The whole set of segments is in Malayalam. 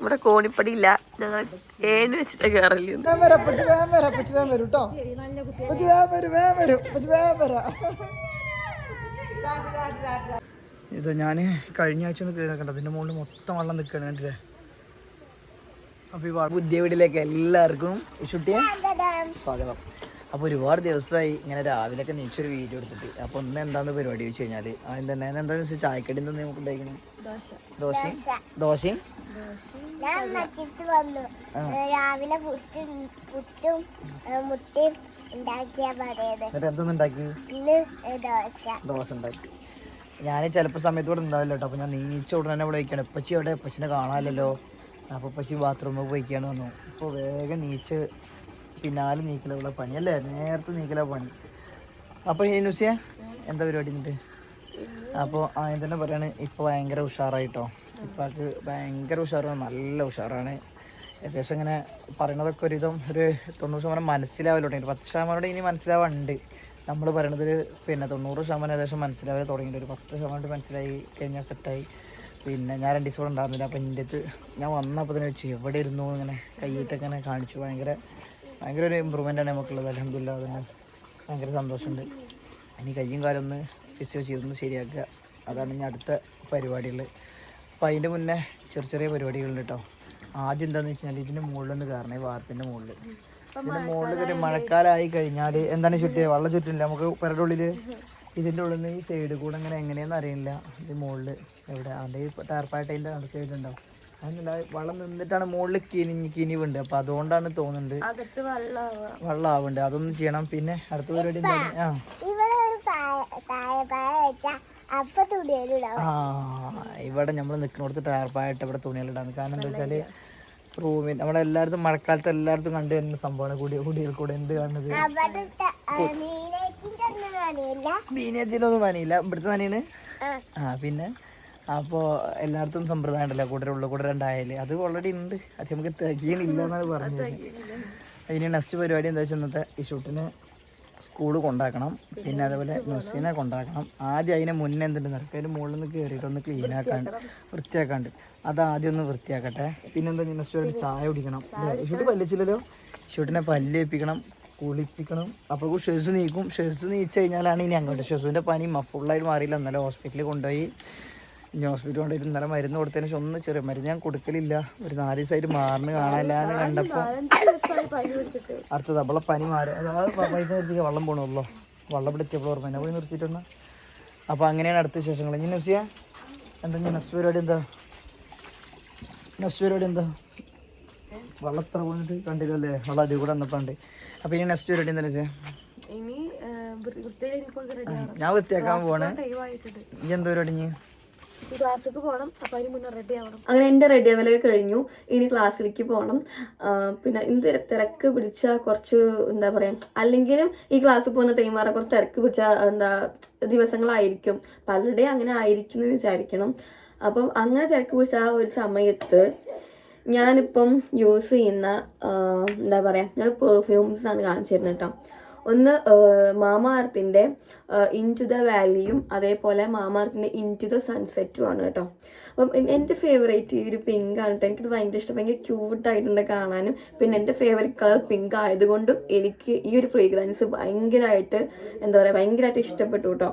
ഇവിടെ കോണിപ്പടി ഇല്ല. ഞങ്ങൾ ഏണ് വെച്ചിട്ട് കയറൽ വേഗം വരാം വേഗം വരാം അപ്പച്ചി വേഗം വരും കേട്ടോ അപ്പച്ചി വേഗം വരും വേഗം വരും അപ്പച്ചി വേഗം വരാം. ഇത് ഞാൻ കഴിഞ്ഞ ആഴ്ച ഒന്ന് കയറി ഇതിന്റെ മുകളിൽ മൊത്തം വെള്ളം നിൽക്കുകയാണ് കണ്ടില്ലേ? അപ്പോൾ ഈ പുതിയ വീട്ടിലേക്ക് എല്ലാവർക്കും സ്വാഗതം. അപ്പോൾ ഒരുപാട് ദിവസമായി ഇങ്ങനെ രാവിലെ രാവിലെയൊക്കെ നീച്ചൊരു വീഡിയോ എടുത്തിട്ട്. അപ്പോൾ ഇന്ന് എന്താന്ന് പരിപാടി വെച്ച് കഴിഞ്ഞാൽ ആദ്യം തന്നെ എന്താണെന്ന് വെച്ചാൽ ചായക്കടി എന്താ നമുക്ക് ഉണ്ടായിരിക്കണം ദോശയും? ദോശയും? ഞാൻ വന്നു. രാവിലെ പുട്ടും പുട്ടും മുട്ടയും ഉണ്ടാക്കിയാ എന്നിട്ട് എന്തൊന്നും ഉണ്ടാക്കി ഇന്ന് ദോശ. ദോശ ഉണ്ടാക്കി. ഞാൻ ചിലപ്പോൾ സമയത്ത് ഇവിടെ ഉണ്ടാവില്ല കേട്ടോ. അപ്പോൾ ഞാൻ നീച്ച ഉടനെ തന്നെ ഇവിടെ വയ്ക്കുകയാണ് ഇപ്പച്ചി അവിടെ ഇപ്പച്ചിനെ കാണാമല്ലോ അപ്പോൾ ഇപ്പച്ചി ബാത്റൂമിൽ പോയിക്കാണ് വന്നു. അപ്പോൾ വേഗം നീച്ച് പിന്നാലെ നീക്കലുള്ള പണി അല്ലേ? നേരത്തെ നീക്കല പണി. അപ്പോൾ നുസിയ എന്താ പരിപാടി എന്നിട്ട്? അപ്പോൾ ആദ്യം തന്നെ പറയാണ് ഇപ്പോൾ ഭയങ്കര ഉഷാറായിട്ടോ. ഇപ്പൊക്ക് ഭയങ്കര ഉഷാറാണ് നല്ല ഉഷാറാണ്. ഏകദേശം ഇങ്ങനെ പറയണതൊക്കെ ഒരുവിധം ഒരു തൊണ്ണൂറ് ശതമാനം മനസ്സിലാവൽ തുടങ്ങി പത്ത് ശതമാനം ഇനി മനസ്സിലാവാണ്ട്. നമ്മൾ പറയണത് പിന്നെ തൊണ്ണൂറ് ശതമാനം ഏകദേശം മനസ്സിലാവൽ തുടങ്ങിയിട്ട് ഒരു പത്ത് ശതമാനം മനസ്സിലായി കഴിഞ്ഞാൽ സെറ്റായി. പിന്നെ ഞാൻ രണ്ട് ദിവസം ഉണ്ടായിരുന്നില്ല. അപ്പം എന്റെ അടുത്ത് ഞാൻ വന്നപ്പോൾ തന്നെ വെച്ചു എവിടെ ഇരുന്നു ഇങ്ങനെ കയ്യിട്ടൊക്കെ ഇങ്ങനെ കാണിച്ചു. ഭയങ്കര ഭയങ്കര ഒരു ഇമ്പ്രൂവ്മെന്റ് ആണ് നമുക്കുള്ളത്. അലഹമില്ല അതന്നെ ഭയങ്കര സന്തോഷമുണ്ട്. ഇനി കയ്യും കാലം ഒന്ന് ഫിസിയോ ചെയ്തൊന്ന് ശരിയാക്കുക. അതാണ് ഇനി അടുത്ത പരിപാടികൾ അപ്പോൾ അതിന്റെ മുന്നേ ചെറിയ ചെറിയ പരിപാടികളുണ്ട് കേട്ടോ ആദ്യം എന്താണെന്ന് വെച്ച് കഴിഞ്ഞാൽ ഇതിന്റെ മുകളിലൊന്ന് കയറണേ വാർപ്പിന്റെ മുകളിൽ ഇതിന്റെ മുകളിൽ ഒരു മഴക്കാലമായി കഴിഞ്ഞാൽ എന്താണ് ചുറ്റിയത് വെള്ളം ചുറ്റില്ല. നമുക്ക് പേരുടെ ഉള്ളിൽ ഇതിന്റെ ഉള്ളിൽ നിന്ന് ഈ സൈഡ് കൂടെ അങ്ങനെ എങ്ങനെയാണെന്ന് അറിയില്ല. ഇത് മുകളിൽ എവിടെ? അതിന്റെ ഈ ടാർപ്പായിട്ടതിന്റെ സൈഡ് ഉണ്ടാവും അതിനുള്ള വെള്ളം നിന്നിട്ടാണ് മുകളിൽ കിനിഞ്ഞ് കിനിവുണ്ട്. അപ്പൊ അതുകൊണ്ടാണ് തോന്നുന്നുണ്ട് വെള്ളാവുണ്ട് അതൊന്നും ചെയ്യണം. പിന്നെ അടുത്ത പരിപാടി ആ. ഇവിടെ ഒരു താഴെപ്പായ വെച്ചാ അപ്പൊ തുണിയിലുണ്ടാവും ആ ഇവിടെ നമ്മൾ നിൽക്കുന്നിടത്ത് ടയർപ്പായിട്ട് ഇവിടെ തുണികളിടാണ് കാരണം എന്താ വെച്ചാൽ റൂമിൽ നമ്മുടെ എല്ലായിടത്തും മഴക്കാലത്ത് എല്ലായിടത്തും കണ്ടു വരുന്ന സംഭവമാണ് കുടി കുടിയിൽ കൂടെ. എന്ത് കാണുന്നത് ബീനേജിലൊന്നും നനയില്ല. ഇവിടുത്തെ നനയാണ്. ആ പിന്നെ? അപ്പോൾ എല്ലായിടത്തും സമ്പ്രദായം ഉണ്ടല്ലോ. കൂടെ ഉള്ള കൂടെ രണ്ടായാൽ. അത് ഓൾറെഡി ഉണ്ട്. അത് നമുക്ക് തികയണില്ല എന്നാണ് പറഞ്ഞത്. ഇനി നെക്സ്റ്റ് പരിപാടി എന്താ വെച്ചാൽ ഇന്നത്തെ ഈ ഷൂട്ടിന് സ്കൂൾ കൊണ്ടാക്കണം. പിന്നെ അതേപോലെ ന്യൂസിനെ കൊണ്ടാക്കണം. ആദ്യം അതിനെ മുന്നേ എന്തുണ്ട് നടക്കുക അതിന് മുകളിൽ നിന്ന് കയറിയിട്ട് ഒന്ന് ക്ലീൻ ആക്കാണ്ട് വൃത്തിയാക്കാണ്ട്. അത് ആദ്യം ഒന്ന് വൃത്തിയാക്കട്ടെ. പിന്നെന്താ നെക്സ്റ്റ് ചായ കുടിക്കണം. ഷൂട്ട് പല്ലിച്ചില്ലല്ലോ? ഷൂട്ടിനെ പല്ല് ഏൽപ്പിക്കണം കുളിപ്പിക്കണം. അപ്പോൾ ഷെസ് നീക്കും. ഷെസ് നീച്ച് കഴിഞ്ഞാലാണ് ഇനി അങ്ങോട്ട്. ഷെസുവിന്റെ പനി ഫുള്ളായിട്ട് മാറിയില്ല. എന്നാലും ഹോസ്പിറ്റലിൽ കൊണ്ടുപോയി. ഇനി ഹോസ്പിറ്റലിൽ കൊണ്ടുപോയിട്ട് ഇന്നലെ മരുന്ന് കൊടുത്തതിന് ശേഷം ഒന്ന് ചെറിയ മരുന്ന് ഞാൻ കൊടുക്കലില്ല. ഒരു നാല് ദിവസമായിട്ട് മാറിന് കാണാനില്ല എന്ന് കണ്ടപ്പോൾ അടുത്തത് അവളെ പനി മാറി. അതായത് വൈകുന്നേരം നിർത്തിക്ക് വെള്ളം പോകണമല്ലോ വെള്ളം പിടിച്ചപ്പോൾ ഓർമ്മ എന്നെ പോയി നിർത്തിയിട്ടൊന്ന്. അപ്പോൾ അങ്ങനെയാണ് അടുത്ത വിശേഷങ്ങൾ. ഇനി നസിയ എന്താ നസ് നെക്സ്റ്റ് പരിപാടി എന്താ? നെക്സ്റ്റ് പരിപാടി എന്താ? വെള്ളം എത്ര പോയിട്ട് കണ്ടില്ലല്ലേ? വെള്ളം അടി കൂടെ വന്നപ്പോണ്ട് അപ്പോൾ ഇനി നെക്സ്റ്റ് പരിപാടി എന്താ നസിയ? ഞാൻ വൃത്തിയാക്കാൻ പോവാണ്. ഇനി ഈ എന്താ പരിപാടി ക്ലാസ്സിലേക്ക് പോകണം. അപ്പൊ അതിന് മുന്നേ റെഡി ആവണം. അങ്ങനെ എന്റെ റെഡി ആവലൊക്കെ കഴിഞ്ഞു. ഇനി ക്ലാസ്സിലേക്ക് പോകണം. പിന്നെ ഇന്ന് തിര- തിരക്ക് പിടിച്ച കുറച്ച് എന്താ പറയാ അല്ലെങ്കിലും ഈ ക്ലാസ്സിൽ പോകുന്ന ടൈമാറ കുറച്ച് തിരക്ക് പിടിച്ച എന്താ ദിവസങ്ങളായിരിക്കും. പലരുടെയും അങ്ങനെ ആയിരിക്കും എന്ന് വിചാരിക്കണം. അപ്പം അങ്ങനെ തിരക്ക് പിടിച്ച ആ ഒരു സമയത്ത് ഞാനിപ്പം യൂസ് ചെയ്യുന്ന എന്താ പറയാ ഞാൻ പെർഫ്യൂംസ് ആണ് കാണിച്ചിരുന്നത് കേട്ടോ. ഒന്ന് മാമാർത്തിന്റെ ഇൻ ടു ദ വാലിയും അതേപോലെ മാമാർത്തിന്റെ ഇൻ ടു ദ സൺസെറ്റും ആണ് കേട്ടോ. അപ്പം എന്റെ ഫേവറേറ്റ് ഈ ഒരു പിങ്ക് ആണ് കേട്ടോ. എനിക്കിത് ഭയങ്കര ഇഷ്ടം. ഭയങ്കര ക്യൂട്ടായിട്ടുണ്ട് കാണാനും. പിന്നെ എന്റെ ഫേവറേറ്റ് കളർ പിങ്ക് ആയതുകൊണ്ടും എനിക്ക് ഈ ഒരു ഫ്രീഗ്രൻസ് ഭയങ്കരമായിട്ട് എന്താ പറയുക ഭയങ്കരമായിട്ട് ഇഷ്ടപ്പെട്ടു കേട്ടോ.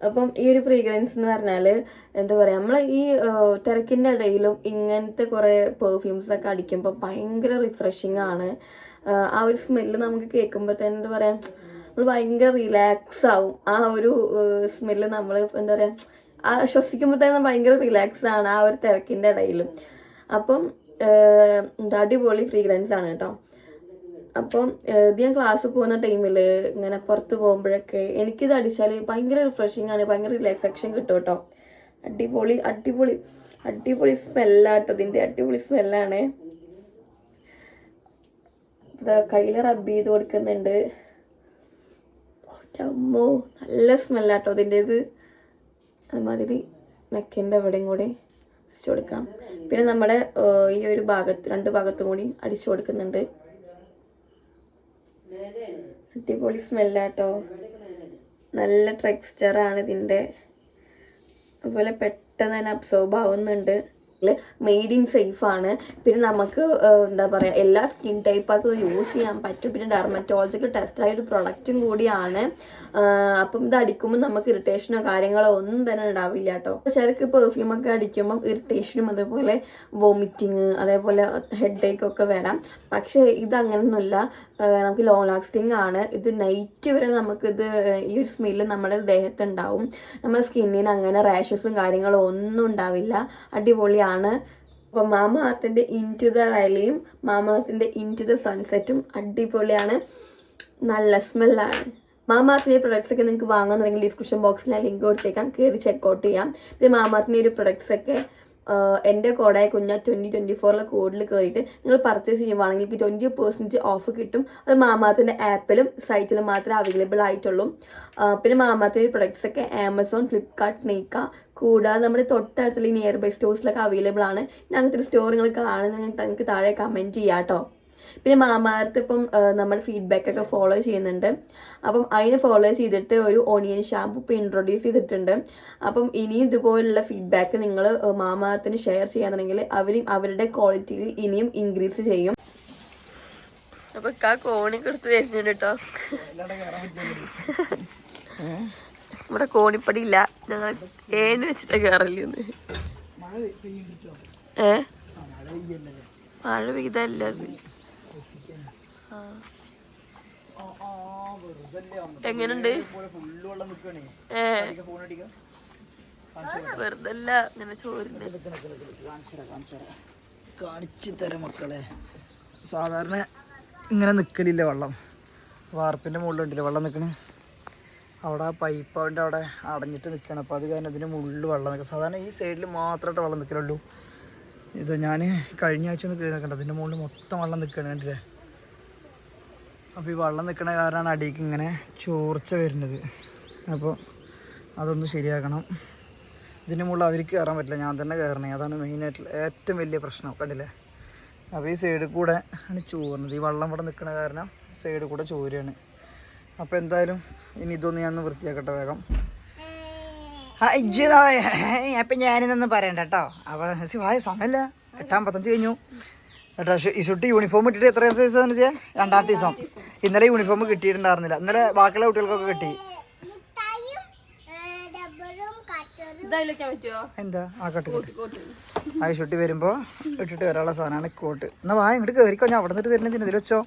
അപ്പം ഈ ഒരു ഫ്രീഗ്രൻസ് എന്ന് പറഞ്ഞാൽ എന്താ പറയുക നമ്മൾ ഈ തിരക്കിന്റെ ഇടയിലും ഇങ്ങനത്തെ കുറേ പെർഫ്യൂംസൊക്കെ അടിക്കുമ്പോൾ ഭയങ്കര റിഫ്രഷിങ് ആണ്. ആ ഒരു സ്മെല്ല് നമുക്ക് കേൾക്കുമ്പോൾ തന്നെ എന്താ പറയുക നമ്മൾ ഭയങ്കര റിലാക്സ് ആവും. ആ ഒരു സ്മെല്ല് നമ്മൾ എന്താ പറയുക ആ ശ്വസിക്കുമ്പോൾ തന്നെ ഭയങ്കര റിലാക്സ് ആണ് ആ ഒരു തിരക്കിന്റെ ഇടയിലും. അപ്പം അടിപൊളി ഫ്രീഗ്രൻസ് ആണ് കേട്ടോ. അപ്പം ഇത് ഞാൻ ക്ലാസ് പോകുന്ന ടൈമിൽ ഇങ്ങനെ പുറത്ത് പോകുമ്പോഴൊക്കെ എനിക്കിത് അടിച്ചാൽ ഭയങ്കര റിഫ്രഷിങ് ആണ് ഭയങ്കര റിലാക്സേഷൻ കിട്ടും കേട്ടോ. അടിപൊളി അടിപൊളി അടിപൊളി സ്മെല്ലാട്ടോ ഇതിന്റെ അടിപൊളി സ്മെല്ലാണ് കയ്യിൽ റബ്ബ് ചെയ്ത് കൊടുക്കുന്നുണ്ട്. അമ്മോ നല്ല സ്മെല്ലാട്ടോ ഇതിന്റെ ഇത് അതുമാതിരി നെക്കിന്റെ എവിടെയും കൂടി അടിച്ചു കൊടുക്കാം. പിന്നെ നമ്മുടെ ഈ ഒരു ഭാഗത്ത് രണ്ട് ഭാഗത്തും കൂടി അടിച്ചു കൊടുക്കുന്നുണ്ട്. അടിപൊളി സ്മെല്ലാട്ടോ നല്ല ടെക്സ്ചറാണ് ഇതിന്റെ അതുപോലെ പെട്ടെന്ന് തന്നെ അബ്സോർബ് ആവുന്നുണ്ട്. മെയ്ഡ് ഇൻ സേഫ് ആണ്. പിന്നെ നമുക്ക് എന്താ പറയുക എല്ലാ സ്കിൻ ടൈപ്പുകൾക്കും യൂസ് ചെയ്യാൻ പറ്റും. പിന്നെ ഡെർമറ്റോളജിക്കൽ ടെസ്റ്റ് ആയൊരു പ്രൊഡക്റ്റും കൂടിയാണ്. അപ്പം ഇത് അടിക്കുമ്പോൾ നമുക്ക് ഇറിറ്റേഷനോ കാര്യങ്ങളോ ഒന്നും തന്നെ ഉണ്ടാവില്ല കേട്ടോ. ചിലർക്ക് പെർഫ്യൂം ഒക്കെ അടിക്കുമ്പോൾ ഇറിറ്റേഷനും അതേപോലെ വോമിറ്റിങ് അതേപോലെ ഹെഡ് ഒക്കെ വരാം. പക്ഷേ ഇത് അങ്ങനെയൊന്നുമില്ല നമുക്ക് ലോങ് ലാസ്റ്റിംഗ് ആണ്. ഇത് നൈറ്റ് വരെ നമുക്കിത് ഈ ഒരു സ്മെല്ല് നമ്മുടെ ദേഹത്ത് ഉണ്ടാവും. നമ്മുടെ സ്കിന്നിന് അങ്ങനെ റാഷസും കാര്യങ്ങളും ഒന്നും ഉണ്ടാവില്ല. അടിപൊളിയാണ്. അപ്പം മാമാത്തിന്റെ ഇൻ ടു ദ വാലിയും മാമാത്തിന്റെ ഇൻ ടു ദ സൺസെറ്റും അടിപൊളിയാണ്. നല്ല സ്മെല്ലാണ് മാമാർത്തിന്റെ പ്രൊഡക്ട്സ് ഒക്കെ നിങ്ങൾക്ക് വാങ്ങാന്നുണ്ടെങ്കിൽ ഡിസ്ക്രിപ്ഷൻ ബോക്സിൽ ഞാൻ ലിങ്ക് കൊടുത്തേക്കാം. കയറി ചെക്കൗട്ട് ചെയ്യാം. പിന്നെ മാമാർത്തിന്റെ ഒരു പ്രൊഡക്ട്സ് ഒക്കെ എന്റെ കോഡായ കുഞ്ഞ ട്വന്റി ട്വന്റി ഫോറിലെ കോഡിൽ കയറിയിട്ട് നിങ്ങൾ പർച്ചേസ് ചെയ്യുവാണെങ്കിൽ എനിക്ക് ട്വന്റി പെർസെന്റേജ് ഓഫ് കിട്ടും. അത് മാമാത്തിന്റെ ആപ്പിലും സൈറ്റിലും മാത്രമേ അവൈലബിൾ ആയിട്ടുള്ളൂ. പിന്നെ മാമാത്തിന്റെ പ്രൊഡക്ട്സ് ഒക്കെ ആമസോൺ ഫ്ലിപ്കാർട്ട് നെയ്ക്ക കൂടാതെ നമ്മുടെ തൊട്ടടുത്തുള്ള നിയർ ബൈ സ്റ്റോഴ്സിലൊക്കെ അവൈലബിൾ ആണ്. ഞങ്ങൾക്ക് ഒരു സ്റ്റോർ നിങ്ങൾ കാണുന്ന നിങ്ങൾക്ക് താഴെ കമന്റ് ചെയ്യാം കേട്ടോ. പിന്നെ മാമാർത്ത് ഇപ്പം നമ്മൾ നമ്മുടെ ഫീഡ്ബാക്ക് ഒക്കെ ഫോളോ ചെയ്യുന്നുണ്ട്. അപ്പം അതിനെ ഫോളോ ചെയ്തിട്ട് ഒരു ഓണിയൻ ഷാമ്പു ഇപ്പം ഇൻട്രൊഡ്യൂസ് ചെയ്തിട്ടുണ്ട്. അപ്പം ഇനിയും ഇതുപോലുള്ള ഫീഡ്ബാക്ക് നിങ്ങൾ മാമാർത്തിന് ഷെയർ ചെയ്യാന്നുണ്ടെങ്കിൽ അവർ അവരുടെ ക്വാളിറ്റിയിൽ ഇനിയും ഇൻക്രീസ് ചെയ്യും. അപ്പൊ കാ കോണി എടുത്ത് വരുന്നുണ്ട് കേട്ടോ. ഇവിടെ കോണിപ്പടി ഇല്ല ഞങ്ങൾ ഏന് വെച്ചിട്ട് കയറല്ലെന്ന് ഏ? മഴ പെയ്തല്ല അത്. എങ്ങനുണ്ട്? ഏ. വെറുതല്ല. ഇങ്ങനെ ചോരുന്നത് കാണിച്ചു തരാം മക്കളെ സാധാരണ ഇങ്ങനെ നിൽക്കലില്ല വെള്ളം. വാർപ്പിന്റെ മുകളിലുണ്ടല്ലോ വെള്ളം നിൽക്കണേ അവിടെ ആ പൈപ്പ് അവന്റെ അവിടെ അടഞ്ഞിട്ട് നിൽക്കുകയാണ്. അപ്പോൾ അത് കാരണം ഇതിന് മുകളിൽ വെള്ളം നിൽക്കുക. സാധാരണ ഈ സൈഡിൽ മാത്രമായിട്ട് വെള്ളം നിൽക്കലുള്ളൂ. ഇത് ഞാൻ കഴിഞ്ഞ ആഴ്ച ഒന്ന് കയറി നിൽക്കണ്ട അതിന്റെ മുകളിൽ മൊത്തം വെള്ളം നിൽക്കുകയാണ് കണ്ടില്ലേ? അപ്പോൾ ഈ വെള്ളം നിൽക്കുന്ന കാരണമാണ് അടിയിലേക്ക് ഇങ്ങനെ ചോർച്ച വരുന്നത്. അപ്പോൾ അതൊന്ന് ശരിയാക്കണം. ഇതിന്റെ മുകളിൽ അവർക്ക് കയറാൻ പറ്റില്ല. ഞാൻ തന്നെ കയറണേ. അതാണ് മെയിനായിട്ടുള്ള ഏറ്റവും വലിയ പ്രശ്നം കണ്ടില്ലേ? അപ്പോൾ ഈ സൈഡിൽ കൂടെ ആണ് ചോറുന്നത് ഈ വെള്ളം ഇവിടെ നിൽക്കുന്ന കാരണം സൈഡിൽ കൂടെ ചോരുകയാണ് അപ്പോൾ എന്തായാലും ഇനി ഇതൊന്ന് ഞാൻ ഒന്ന് വൃത്തിയാക്കട്ടെ വേഗം. അപ്പൊ ഞാനിതൊന്ന് അപ്പം ഞാനിതൊന്നും പറയണ്ട കേട്ടോ അപ്പോൾ വായ സമയമില്ല എട്ടാം പത്തഞ്ച് കഴിഞ്ഞു. കേട്ടോ ഈ ഷുട്ടി യൂണിഫോം ഇട്ടിട്ട് എത്ര ദിവസം വെച്ചാൽ രണ്ടാമത്തെ ദിവസം. ഇന്നലെ യൂണിഫോം കിട്ടിയിട്ടുണ്ടായിരുന്നില്ല. ഇന്നലെ ബാക്കിയുള്ള കുട്ടികൾക്കൊക്കെ കിട്ടി. എന്താ? ആ കട്ട് കട്ട്. ആ ഷുട്ടി വരുമ്പോൾ ഇട്ടിട്ട് വരാനുള്ള സാധനമാണ് കോട്ട്. എന്നാ വായ ഇങ്ങോട്ട് കയറിക്കോ ഞാൻ അവിടെ നിന്നിട്ട് തരുന്നതിന് ഇതിൽ വെച്ചോ.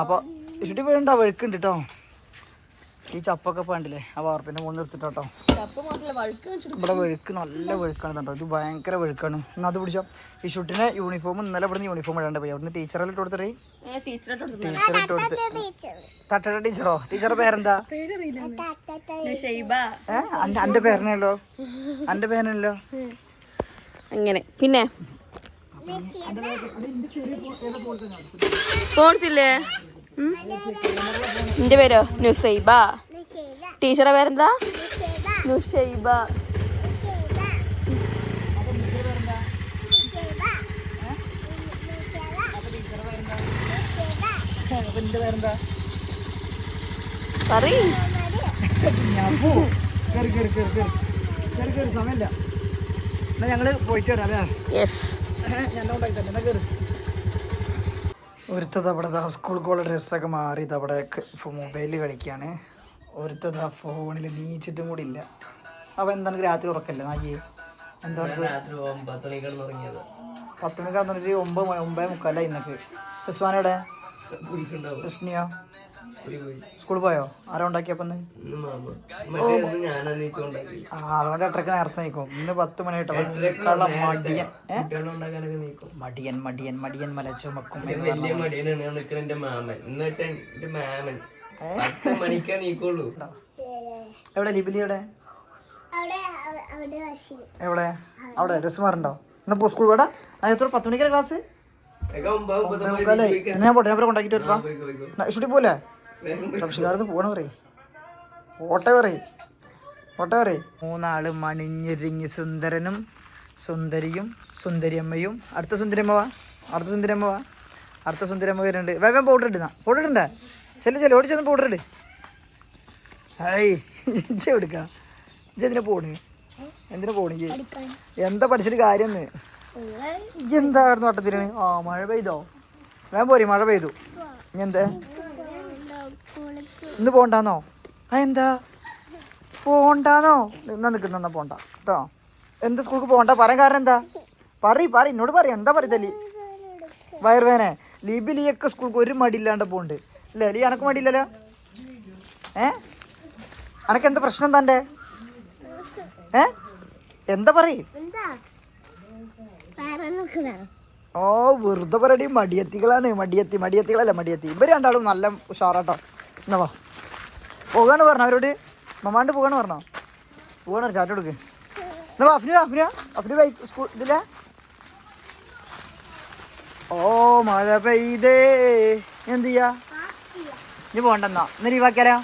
അപ്പോൾ ഷുട്ടി വേണ്ട വഴുക്കുണ്ട് കേട്ടോ ഈ ചപ്പൊക്കെ പണ്ടില്ലേ ആ വാർപ്പിന്റെ മുകളിൽ നിർത്തിട്ടോ. കാണിച്ചിട്ട് ഇവിടെ വഴുക്ക് നല്ല വഴുക്കാണ് കേട്ടോ. ഇത് ഭയങ്കര വഴുക്കാണ്. എന്നാ അത് പിടിച്ചോ. ഈ ഷുട്ടിന്റെ യൂണിഫോം ഇന്നലെ ഇവിടുന്ന് യൂണിഫോം ഇടാണ്ട് പോയി. അവിടുന്ന് ടീച്ചറെ ഇട്ട് കൊടുത്തേ ടീച്ചർ ഇട്ട് കൊടുത്ത്. ടീച്ചറോ? ടീച്ചറെ പേരെന്താ? അന്റെ പേരനല്ലോ അന്റെ പേരനല്ലോ അങ്ങനെ. പിന്നെ? പോർത്തില്ലേ? എന്റെ പേരോ? നുസൈബ. ടീച്ചറെ പേരെന്താ? നുസൈബ. പറയ്. സമയമില്ല. എന്നാ ഞങ്ങൾ പോയിട്ട് വരാം അല്ലേ? യെസ് ഞാൻ ഉണ്ടായിട്ടുണ്ട് എന്നാ കയറി ഒരുത്തത് അവിടെ സ്കൂൾ കോളേജ് ഡ്രസ്സൊക്കെ മാറി അവിടെ മൊബൈലിൽ കളിക്കുകയാണ് ഒരുത്തത് ആ ഫോണിൽ നീച്ചിട്ടും കൂടി ഇല്ല. അപ്പോൾ എന്താണ് രാത്രി ഉറക്കല്ലേ നായി എന്താ പത്ത് മണിക്ക് കടന്നിട്ട് ഒമ്പത് മണി ഒമ്പത് മുക്കാലായി ഇന്നൊക്കെ. ഉസ്മാനയുടെ കുടി പോയി സ്കൂളിൽ പോയോ? ആരാ നീച്ചുണ്ടാക്കി ആ അതുകൊണ്ട് എട്ടരക്ക് നേരത്തെ നീക്കും. ഇന്ന് പത്ത് മണി നിൽക്കാനുള്ള മടിയൻ. മടിയൻ മടിയൻ മടിയൻ മണിക്കേ നീക്കുള്ളൂ. എവിടെ? ലിബിലി എവിടെ? എവിടെ? അവിടെ. ഡ്രസ് മാറുണ്ടോ? എന്നാ പോ സ്കൂൾ വേടാ എത്ര പത്ത് മണിക്കാണ് ക്ലാസ്? ഞാൻ പോട്ടെ. ഞാൻ പോയിക്കോ, പോയിക്കോ. ഷൂട്ടി പോലെ വേഗം. റംഷികാർന്ന് പോണ പറയ്. ഓട്ടെ പറയ്. ഓട്ടെ പറയ്. മൂന്നാൾ മണിഞ്ഞിരിങ്ങി സുന്ദരനും സുന്ദരിയും സുന്ദരിയമ്മയും. അടുത്ത സുന്ദരിയമ്മ വാ. അടുത്ത സുന്ദരിയമ്മ വാ. അടുത്ത സുന്ദരിയമ്മ വരുന്നുണ്ട്. വേഗം പൗഡർ ഇടുന്ന പൗഡർ ചെല്ലു ചെല്ലു. ഓടി ചെന്ന് പൗഡർ ഇട്. ഹായ്. ഇജ്ജ എടുക്ക ഇതിനെ പോണ്? എന്തിനാ പോണ് എന്താ പഠിച്ചിട്ട് കാര്യം എന്താ എന്തായിരുന്നു വട്ടത്തിന് ആ മഴ പെയ്തോ? ഞാൻ പോരി മഴ പെയ്തു. ഇനി എന്താ? ഇന്ന് പോണ്ടാന്നോ? എന്താ പോണ്ടാന്നോ? എന്നാ നിൽക്കുന്ന എന്നാ പോണ്ട. കേട്ടോ എന്ത് സ്കൂൾക്ക് പോണ്ട? പറയാൻ കാരണം എന്താ? പറ പറ എന്നോട് പറ എന്താ പറയുന്നത് ലീ വയറുവേനെ ലിബി ലീയൊക്കെ സ്കൂൾക്ക് ഒരു മടിയില്ലാണ്ട് പോണ്ട്. അല്ലേ ലീ എനക്ക് മടിയില്ലല്ലോ? ഏ? അനക്ക് എന്താ പ്രശ്നം തന്റെ ഏ? എന്താ പറയും? ഓ വെറുതെ പറയടി. മടിയത്തികളാണ്. മടിയത്തി മടിയത്തികളല്ല മടിയത്തി. ഇവർ രണ്ടാളും നല്ല ഉഷാറാട്ടോ. എന്നാ വാ. പോകാണ് പറഞ്ഞ അവരോട്. മമ്മാണ്ട് പോകാണ് പറഞ്ഞോ. പോകാണ് ചാറ്റ് കൊടുക്ക്. എന്നാ അഫ്നു അഫ്നു അഫ്നു ബൈക്ക് സ്കൂൾ ഇതില്ല ഓ മഴ പെയ്തേ. എന്ത് ചെയ്യാ? ഇനി പോണ്ടെന്നാ ഇന്ന് ലീവാക്കിയാലോ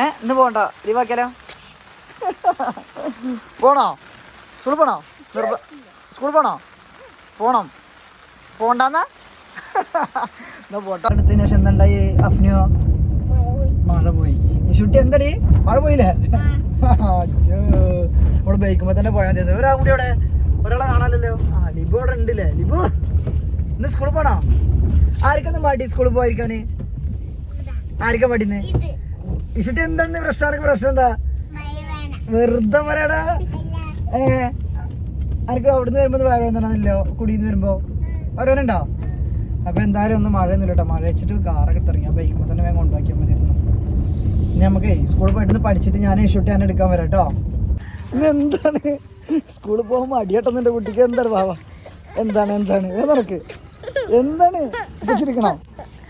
ഏ ഇന്ന് പോണ്ട ലീവാക്കിയാലോ പോണോ? സ്കൂളിൽ പോണോ? നിർബ സ്കൂളിൽ പോണോ? പോണം. പോണ്ടെന്നാ ശേഷം അഫ്നു? മഴ പോയി. ഷുട്ടി എന്തടി? മഴ പോയില്ലേ? അച്ഛോ നമ്മൾ ബൈക്കുമ്പോ തന്നെ പോയാൽ മതി. ഒരാൾ കൂടി അവിടെ. ഒരാളെ കാണാനല്ലോ ആ ലിബു അവിടെ ഉണ്ടല്ലേ? ലിബു ഇന്ന് സ്കൂളിൽ പോണോ? ആർക്കൊന്ന് മടി സ്കൂളിൽ പോയിരിക്കാന്? ആർക്കാ മടിന്ന്? ഇത്. ഈ ഷുട്ടി എന്താന്ന് പ്രശ്നം? പ്രശ്നം എന്താ? മഴവേന. വെറുതെ പറയടാ. ഏ ആർക്ക് അവിടുന്ന് വരുമ്പോ വേറെ വന്നില്ലോ കുടിന്ന് വരുമ്പോ? ഓരോരുണ്ടോ അപ്പൊ എന്തായാലും ഒന്ന് മഴ ഒന്നുമില്ല കേട്ടോ മഴ വെച്ചിട്ട് കാറൊക്കെ ഇറങ്ങി ആ ബൈക്കുമ്പോ തന്നെ വേഗം കൊണ്ടുപോക്കിയാൽ മതിയായിരുന്നു. ഇനി നമുക്ക് സ്കൂളിൽ പോയിട്ട് പഠിച്ചിട്ട് ഞാൻ ഷൂട്ട് ഞാൻ എടുക്കാൻ വരാം കേട്ടോ എന്താണ്? സ്കൂളിൽ പോകുമ്പോൾ അടിയട്ടെന്ന് എന്റെ കുട്ടിക്ക് എന്താണ് ബാബ എന്താണ് എന്താണ്? ഏ നിനക്ക്? എന്താണ്? വെച്ചിരിക്കണോ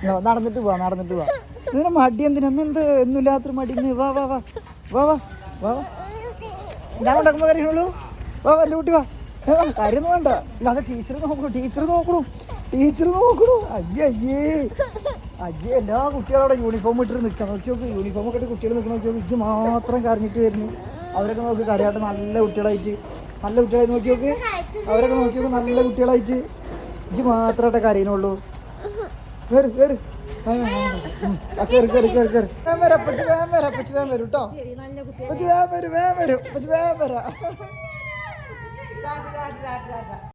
ഇങ്ങ് നടന്നിട്ട് പോവാ നടന്നിട്ട് പോവാ. ഇതിന് മടി എന്തിനാ? എന്ത്? ഒന്നുമില്ലാത്തൊരു മടി. വാ വാ വാ. വാ വാ. വാ ഞാൻ ഉണ്ടാക്കുമ്പോൾ കാര്യമുള്ളൂ വാ വല്ല കുട്ടി വാ. കാര്യമൊന്നും വേണ്ട. അല്ലാതെ ടീച്ചർ നോക്കണു ടീച്ചർ നോക്കണു ടീച്ചർ നോക്കണു. അയ്യേ അയ്യേ. അയ്യേ എല്ലാ കുട്ടികളും അവിടെ യൂണിഫോം ഇട്ടിട്ട് നിൽക്കണം നോക്കി നോക്ക് യൂണിഫോം ഒക്കെ ഇട്ട് കുട്ടികൾ നിൽക്കണം നോക്കി. നോക്ക് ഇത് മാത്രം കരഞ്ഞിട്ട് വരുന്നു. അവരൊക്കെ നോക്കി കരയാട്ട് നല്ല കുട്ടികളായിട്ട്. നല്ല കുട്ടികളായി നോക്കി നോക്ക്. അവരൊക്കെ നോക്കി നോക്ക് നല്ല കുട്ടികളായിട്ട്. ഇജ്ജ് മാത്രമായിട്ടേ കരയുന്നുള്ളൂ. കയറി കയറി കയറി കേറ് കേറ് കേറ് വേഗം വരാം കേട്ടോ അപ്പച്ചി വേഗം വരും വേഗം വരും അപ്പച്ചി വേഗം വരാം.